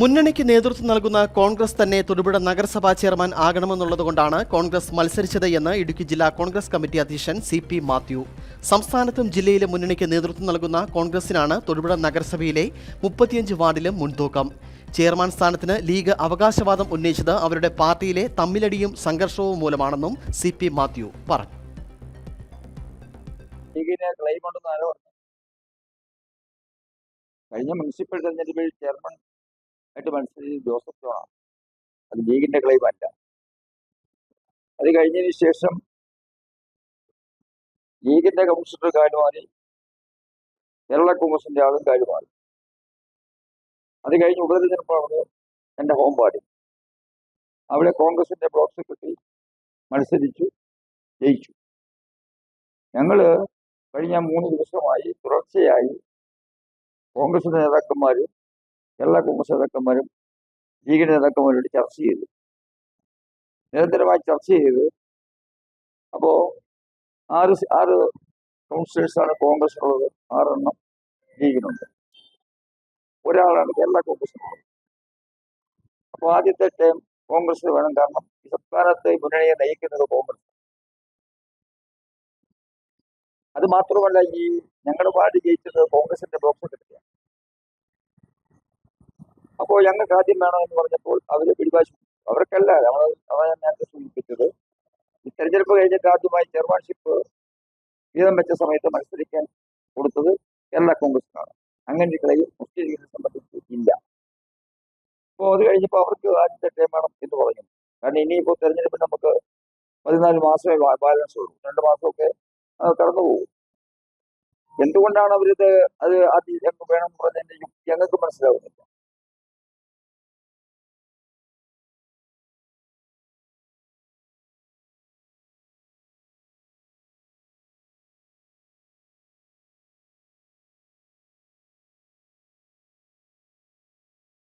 മുന്നണിക്ക് നേതൃത്വം നൽകുന്ന കോൺഗ്രസ് തന്നെ തൊടുപുഴ നഗരസഭാ ചെയർമാൻ ആകണമെന്നുള്ളതുകൊണ്ടാണ് കോൺഗ്രസ് മത്സരിച്ചത് എന്ന് ഇടുക്കി ജില്ലാ കോൺഗ്രസ് കമ്മിറ്റി അധ്യക്ഷൻ സി പി മാത്യു. സംസ്ഥാനത്തും ജില്ലയിലെ മുന്നണിക്ക് നേതൃത്വം നൽകുന്ന കോൺഗ്രസിനാണ് തൊടുപുഴ നഗരസഭയിലെ മുപ്പത്തിയഞ്ച് വാർഡിലും മുൻതൂക്കം. ചെയർമാൻ സ്ഥാനത്തിന് ലീഗ് അവകാശവാദം ഉന്നയിച്ചത് അവരുടെ പാർട്ടിയിലെ തമ്മിലടിയും സംഘർഷവും മൂലമാണെന്നും സി പി മാത്യു പറഞ്ഞു. കഴിഞ്ഞ മുനിസിപ്പൽ തെരഞ്ഞെടുപ്പിൽ ചെയർമാൻ ആയിട്ട് മനസ്സിലായി ജോസഫ് ജോണാണ് അത് ലീഗിന്റെ ക്ലെയിം അല്ല അത് കഴിഞ്ഞതിന് ശേഷം ലീഗിന്റെ കൗൺസിലർ കാര്യമാറി കേരള കോൺഗ്രസിന്റെ ആളും കാര്യമാറി അത് കഴിഞ്ഞ് ഉപതെരഞ്ഞെടുപ്പാണ് എന്റെ ഹോം പാടി അവിടെ കോൺഗ്രസിന്റെ ബ്ലോക്ക് സെക്രട്ടറി മത്സരിച്ചു ജയിച്ചു. ഞങ്ങൾ കഴിഞ്ഞ മൂന്ന് ദിവസമായി തുടർച്ചയായി കോൺഗ്രസിന്റെ നേതാക്കന്മാരും കേരള കോൺഗ്രസ് നേതാക്കന്മാരും ലീഗിന് നേതാക്കന്മാരോട് ചർച്ച ചെയ്തു. നിരന്തരമായി ചർച്ച ചെയ്ത് അപ്പോ ആറ് ആറ് കൗൺസിലേഴ്സാണ് കോൺഗ്രസിനുള്ളത് ആറെണ്ണം ലീഗിനുണ്ട് ഒരാളാണ് കേരള കോൺഗ്രസിനുള്ളത് അപ്പോൾ ആദ്യത്തെ ടൈം കോൺഗ്രസ് വേണം. കാരണം ഈ സംസ്ഥാനത്തെ മുന്നണിയെ നയിക്കുന്നത് കോൺഗ്രസ്. അത് മാത്രമല്ല ഈ ഞങ്ങളുടെ വാർഡ് ജയിച്ചത് കോൺഗ്രസിന്റെ ബ്ലോക്ക് സെക്രട്ടറിയാണ്. അപ്പോൾ ഞങ്ങൾക്ക് ആദ്യം എന്ന് പറഞ്ഞപ്പോൾ അവർ പിടിവാശി. അവർക്കല്ല നമ്മൾ അവരെ നേരത്തെ സൂചിപ്പിച്ചത്. ഈ തെരഞ്ഞെടുപ്പ് കഴിഞ്ഞിട്ട് ആദ്യമായി ചെയർമാൻഷിപ്പ് വീതം വെച്ച സമയത്ത് മത്സരിക്കാൻ കൊടുത്തത് കേരള കോൺഗ്രസിനാണ്. അങ്ങനെ ക്ലെയിം മുസ്ലിം ലീഗിനെ സംബന്ധിച്ച് ഇല്ല. അപ്പോൾ അത് കഴിഞ്ഞപ്പോൾ അവർക്ക് ആദ്യത്തെ ടൈം വേണം എന്ന് പറഞ്ഞു. കാരണം ഇനിയിപ്പോൾ തെരഞ്ഞെടുപ്പിന് നമുക്ക് പതിനാല് മാസമേ ബാലൻസ് ഉള്ളൂ. രണ്ട് മാസമൊക്കെ കടന്നു പോകും. എന്തുകൊണ്ടാണ് അവരിത് അത് ആദ്യം വേണം എന്ന് പറഞ്ഞതിന്റെ യുക്തി ഞങ്ങൾക്ക് മനസ്സിലാവുന്നില്ല.